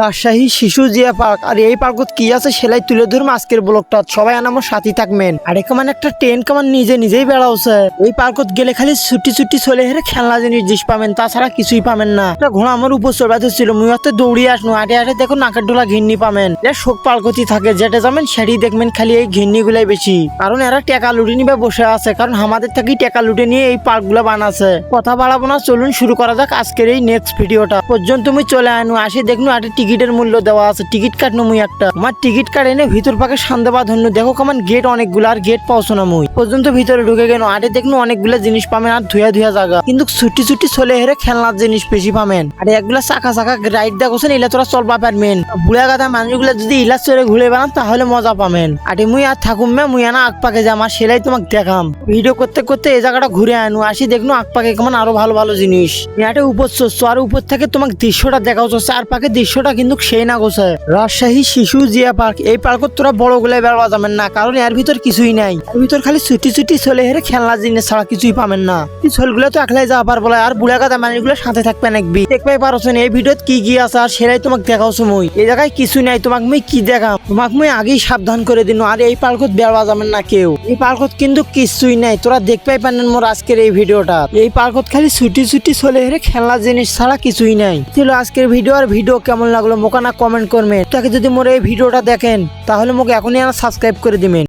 রাজশাহী শিশু জিয়া পার্ক। আর এই পার্কত কি আছে সেলাই তুলে ধরুম আজকের ব্লকটা সবাই আন আমার সাথী থাকবেন। আর কেমন একটা ট্রেন কেমন নিজে নিজেই বেড়াওছে। এই পার্কত গেলে খালি ছুটি ছুটি চলে হেরে খেলনা জিনিস জিনিস পাবেন, তাছাড়া কিছুই পাবেন না। একটা ঘোড়া আমার উপর চড়া ছিল মুই হতে দৌড়িয়ে আসনো। আটে আটে দেখো নাকের ডোলা ঘিন্নি পাবেন। এরা শোক পার্কতি থাকে, যেটা যাবেন সেটি দেখবেন খালি এই ঘিন্নি গুলাই বেশি। কারণ এরা টেকা লুটে নিবে বসে আছে, কারণ আমাদের থেকেই টেকা লুটে নিয়ে এই পার্কগুলো বানাচ্ছে কথা বাড়াবো না, চলুন শুরু করা যাক আজকের এই নেক্সট ভিডিওটা পর্যন্ত তুমি চলে আনু আসি দেখনু আটে টিকিটের মূল্য দেওয়া আছে। টিকিট কাটনু মুই একটা। আমার টিকিট কাট এনে ভিতর পাকে শান্দাবা ধন্য দেখো কেমন গেট অনেকগুলো, আর গেট পাওছো না মুই। পর্যন্ত ভিতরে ঢুকে গেল। আরে দেখনু অনেকগুলো জিনিস পাবেন আর ধুয়া ধুয়া জায়গা কিন্তু ছুটি ছুটি চলে হেরে খেলনার জিনিস বেশি পাবেন আর একগুলা চাকা চাকা রাইড দেখোছেন ইলা তোরা চলবা পারবেন বুড়া গাদা মানুষগুলা যদি ইলা চড়ে ঘুরে বেড়ান, তাহলে মজা পাবেন আরে মুই আর থাকুম মে মুই আনা আগ পাকে যাম, আর সেলাই তোমাকে দেখাম। ভিডিও করতে করতে এই জায়গাটা ঘুরে আনু, আসি দেখনু আগ পাকে কেমন আরও ভালো ভালো জিনিস। ইয়াতে উপর চড়ছো আর উপর থেকে তোমাকে দৃশ্যটা দেখাও চার পাকে দৃশ্যটা কিন্তু সেই না গোছে রাজশাহী শিশু জিয়া পার্ক, এই পার্কত তোরা বড় গুলাই বেড়া যাবেন না, কারণ এর ভিতর কিছুই নাই। এর ভিতর খালি ছুটি ছুটি চলে হেরে খেলনা জিনিস ছাড়া কিছুই পাবেন না। এই ছোলগুলো তো একলাই যাওয়া পারব আর বুড়া গাদা মানুষগুলো সাথে থাকবে নাকবি দেখবাই পারছেন, এই ভিডিওত কি কি আছে আর সেটাই তোমাকে দেখাওছো মুই। এই জায়গায় কিছু নাই, তোমাকে মুই কি দেখাম? তোমাকে মুই আগেই সাবধান করে দিন, আর এই পার্কত বেড়া যাবেন না কেউ। এই পার্কত কিন্তু কিছুই নাই, তোরা দেখবাই পারেন মোর আজকের এই ভিডিওটা। এই পার্কত খালি ছুটি ছুটি চলে হেরে খেলনা জিনিস ছাড়া কিছুই নাই। ছিল আজকের ভিডিও আর ভিডিও কেমন লাগল মোকানা কমেন্ট করবেন। তাকে যদি মোর এই ভিডিওটা দেখেন, তাহলে মোকে এখনই আমার সাবস্ক্রাইব করে দিবেন।